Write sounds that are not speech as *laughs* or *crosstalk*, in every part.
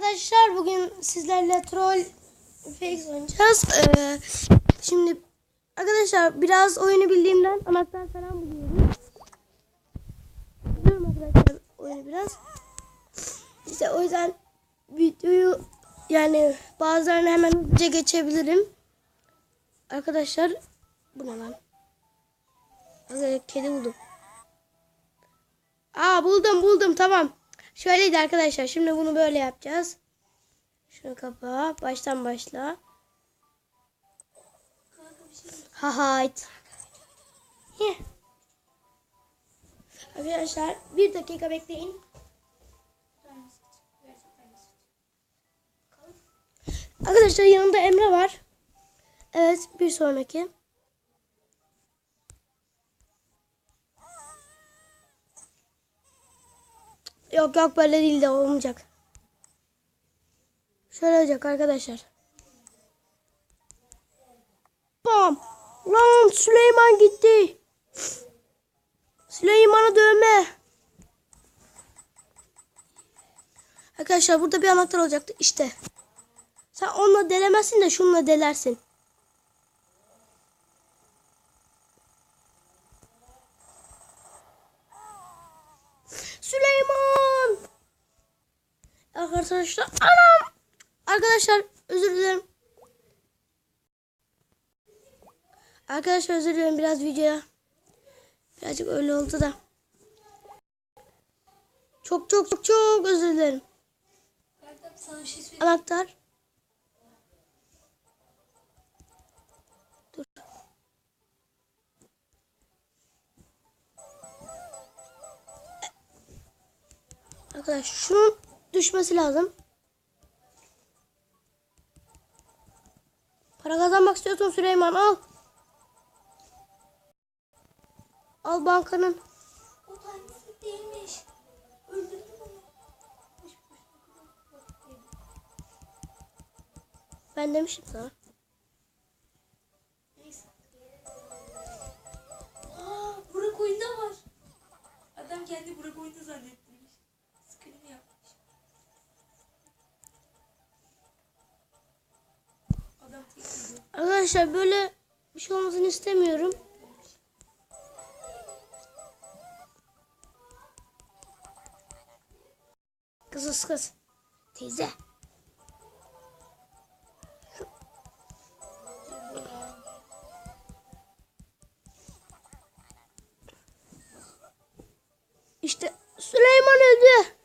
Arkadaşlar bugün sizlerle troll fake oynayacağız. Ee, şimdi arkadaşlar biraz oyunu bildiğimden anahtar falan buluyorum. Biliyorum arkadaşlar oyunu biraz. İşte o yüzden videoyu yani bazılarını hemen hızlıca geçebilirim. Arkadaşlar bu ne lan? Arkadaşlar kedi buldum. Aa buldum buldum tamam. Şöyleydi arkadaşlar. Şimdi bunu böyle yapacağız. Şunu kapa. Baştan başla. Ha hayt. Heh. Arkadaşlar bir dakika bekleyin. Arkadaşlar yanında Emre var. Evet bir sonraki. Yok yok böyle değil de olmayacak. Şöyle olacak arkadaşlar. Bam. Lan Süleyman gitti. Süleyman'ı dövme. Arkadaşlar burada bir anahtar olacaktı. İşte. Sen onunla delemezsin de şununla delersin. Süleyman. Arkadaşlar anam. Arkadaşlar özür dilerim. Arkadaşlar özür dilerim biraz videoya. Birazcık öyle oldu da. Çok çok çok çok özür dilerim. Şey. Anahtar. Dur. Şunun düşmesi lazım. Para kazanmak istiyorsun Süleyman al. Al bankanın. O tanesi değilmiş. Öldürdüm onu. Boş boş. Ben demiştim sana. Arkadaşlar böyle bir şey olmasını istemiyorum. Kız kız. Teyze. İşte Süleyman öldü.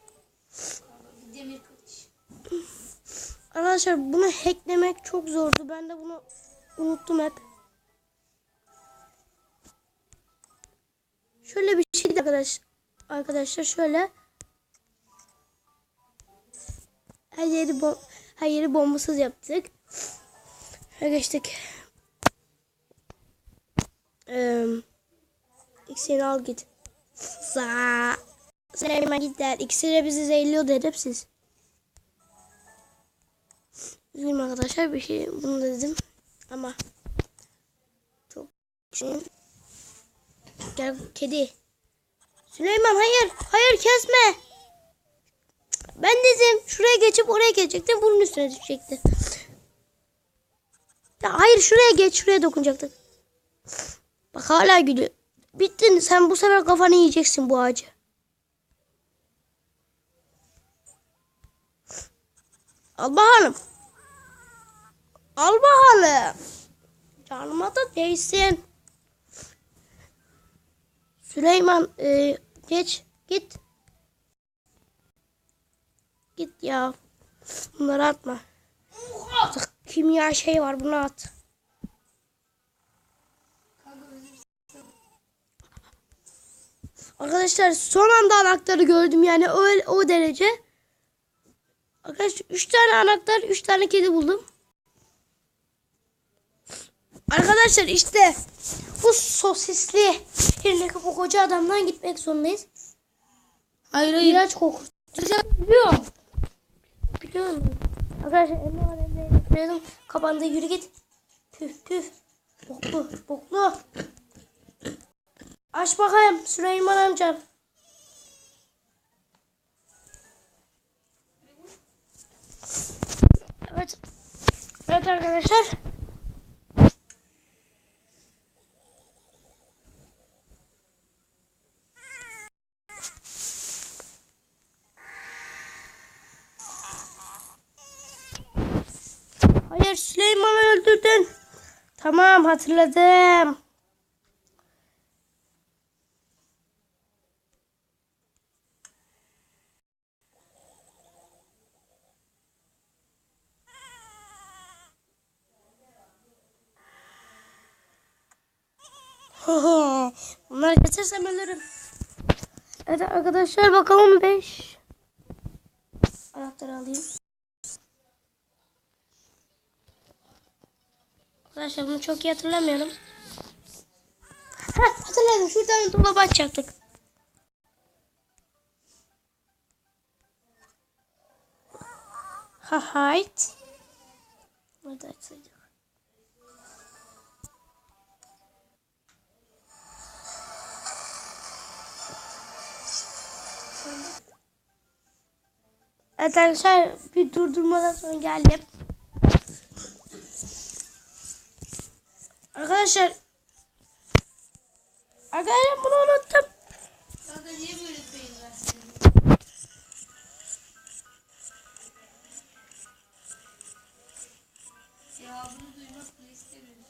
Demir kılıç. Arkadaşlar bunu hacklemek çok zordu. Ben de bunu unuttum hep. Şöyle bir şeydi arkadaş. Arkadaşlar şöyle. Her yeri bom her yeri bombasız yaptık. Ve geçtik. Ee, al git. Za. Süleyman git der. İkisi de bizi zehirliyor dedim siz. Üzgünüm arkadaşlar bir şey bunu da dedim ama çok şey. Gel kedi. Süleyman hayır hayır kesme. Ben dedim şuraya geçip oraya geçecektim bunun üstüne düşecekti. Ya hayır şuraya geç şuraya dokunacaktık. Bak hala gülüyor. Bittin sen bu sefer kafanı yiyeceksin bu ağacı. Al bakalım. Al bakalım. Canıma da değsin. Süleyman e, geç git. Git ya. Bunları atma. Artık kimya şey var bunu at. Arkadaşlar son anda anahtarı gördüm yani o, o derece. Arkadaşlar 3 tane anahtar 3 tane kedi buldum. Arkadaşlar işte bu sosisli yerine bu koca adamdan gitmek zorundayız. Hayır İğrenç kokusu. Biliyorum. Biliyorum. Arkadaşlar Emre var söyledim. Kapandı yürü git. Püf püf. Boklu boklu. Aç bakayım Süleyman amcam. Evet arkadaşlar. Hayır Süleyman'ı öldürdün. Tamam hatırladım. *laughs* Bunları kesirsem ölürüm. Evet arkadaşlar bakalım 5. Anahtarı alayım. Arkadaşlar bunu çok iyi hatırlamıyorum. Heh, hatırladım. Şuradan dolaba açacaktık. Ha hayt. Nerede açsaydık? Evet arkadaşlar bir durdurmadan sonra geldim. Arkadaşlar Arkadaşlar bunu unuttum. Kanka niye böyle? Ya bunu duymak bile istemiyorum.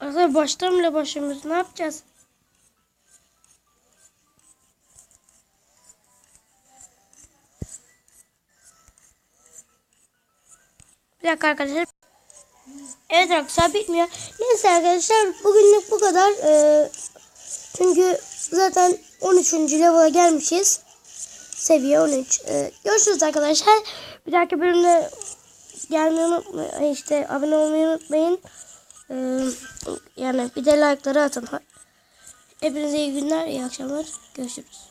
Arkadaşlar baştan bile başlamıyoruz. Ne yapacağız? Bir dakika arkadaşlar. Evet arkadaşlar bitmiyor. Neyse arkadaşlar bugünlük bu kadar. Ee, çünkü zaten 13. level'a gelmişiz. Seviye 13. Ee, görüşürüz arkadaşlar. Bir dahaki bölümde gelmeyi unutmayın. İşte abone olmayı unutmayın. Ee, yani bir de like'ları atın. Hepinize iyi günler, iyi akşamlar. Görüşürüz.